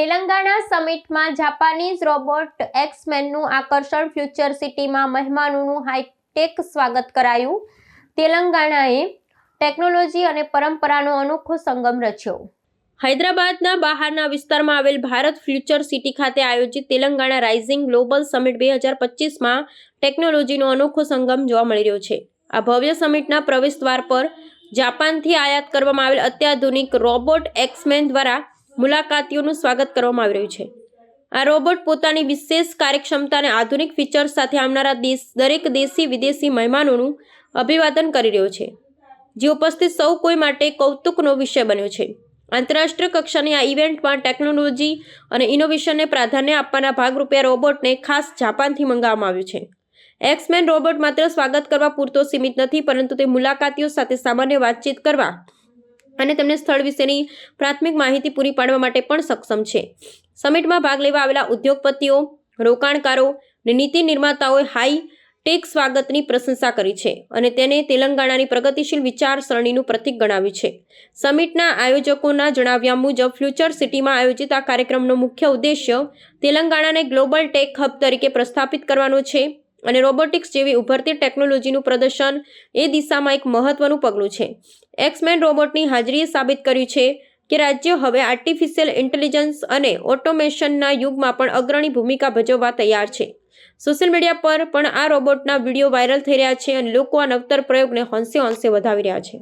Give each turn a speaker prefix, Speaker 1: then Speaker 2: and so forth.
Speaker 1: તેલંગાણા સમિટમાં Japanese robot એક્સમેનનું આકર્ષણ ફ્યુચર સિટીમાં મહેમાનોનું હાઈટેક સ્વાગત કરાયું. તેલંગાણાએ ટેકનોલોજી અને પરંપરાનો અનોખો સંગમ રચ્યો. હૈદરાબાદના બહારના વિસ્તારમાં આવેલ ભારત ફ્યુચર સિટી ખાતે આયોજિત તેલંગાણા રાઇઝિંગ ગ્લોબલ સમિટ બે હજાર પચીસમાં ટેકનોલોજીનો અનોખો સંગમ જોવા મળી રહ્યો છે. આ ભવ્ય સમિટના પ્રવેશ દ્વાર પર જાપાનથી આયાત કરવામાં આવેલ અત્યાધુનિક રોબોટ એક્સમેન દ્વારા મુલાકાતીઓનું સ્વાગત કરવામાં આવી રહ્યું છે. આ રોબોટ પોતાની વિશેષ કાર્યક્ષમતા અને આધુનિક ફીચર્સ સાથે આવનારા દેશ, દરેક દેશી વિદેશી મહેમાનોનું અભિવાદન કરી રહ્યો છે. જે ઉપસ્થિત સૌ કોઈ માટે કૌતુકનો વિષય બન્યો છે. આંતરરાષ્ટ્રીય કક્ષાની આ ઇવેન્ટમાં ટેકનોલોજી અને ઇનોવેશનને પ્રાધાન્ય આપવાના ભાગરૂપે રોબોટને ખાસ જાપાનથી મંગાવવામાં આવ્યું છે. એક્સમેન રોબોટ માત્ર સ્વાગત કરવા પૂરતો સીમિત નથી, પરંતુ તે મુલાકાતીઓ સાથે સામાન્ય વાતચીત કરવા અને તેમને સ્થળ વિશેની પ્રાથમિક માહિતી પૂરી પાડવા માટે પણ સક્ષમ છે. સમિટમાં ભાગ લેવા આવેલા ઉદ્યોગપતિઓ, રોકાણકારો અને નીતિ નિર્માતાઓએ હાઈ ટેક સ્વાગતની પ્રશંસા કરી છે અને તેને તેલંગાણાની પ્રગતિશીલ વિચારસરણીનું પ્રતીક ગણાવ્યું છે. સમિટના આયોજકોના જણાવ્યા મુજબ, ફ્યુચર સિટીમાં આયોજિત આ કાર્યક્રમનો મુખ્ય ઉદ્દેશ્ય તેલંગાણાને ગ્લોબલ ટેક હબ તરીકે પ્રસ્થાપિત કરવાનો છે. અને રોબોટિક્સ જેવી ઉભરતી ટેકનોલોજીનું પ્રદર્શન એ દિશામાં એક મહત્વનું પગલું છે. એક્સમેન રોબોટની હાજરીએ સાબિત કર્યું છે કે રાજ્ય હવે આર્ટિફિશિયલ ઇન્ટેલિજન્સ અને ઓટોમેશનના યુગમાં પણ અગ્રણી ભૂમિકા ભજવવા તૈયાર છે. સોશિયલ મીડિયા પર પણ આ રોબોટના વીડિયો વાયરલ થઈ રહ્યા છે અને લોકો આ નવતર પ્રયોગને હોંશે હોંશે વધાવી રહ્યા છે.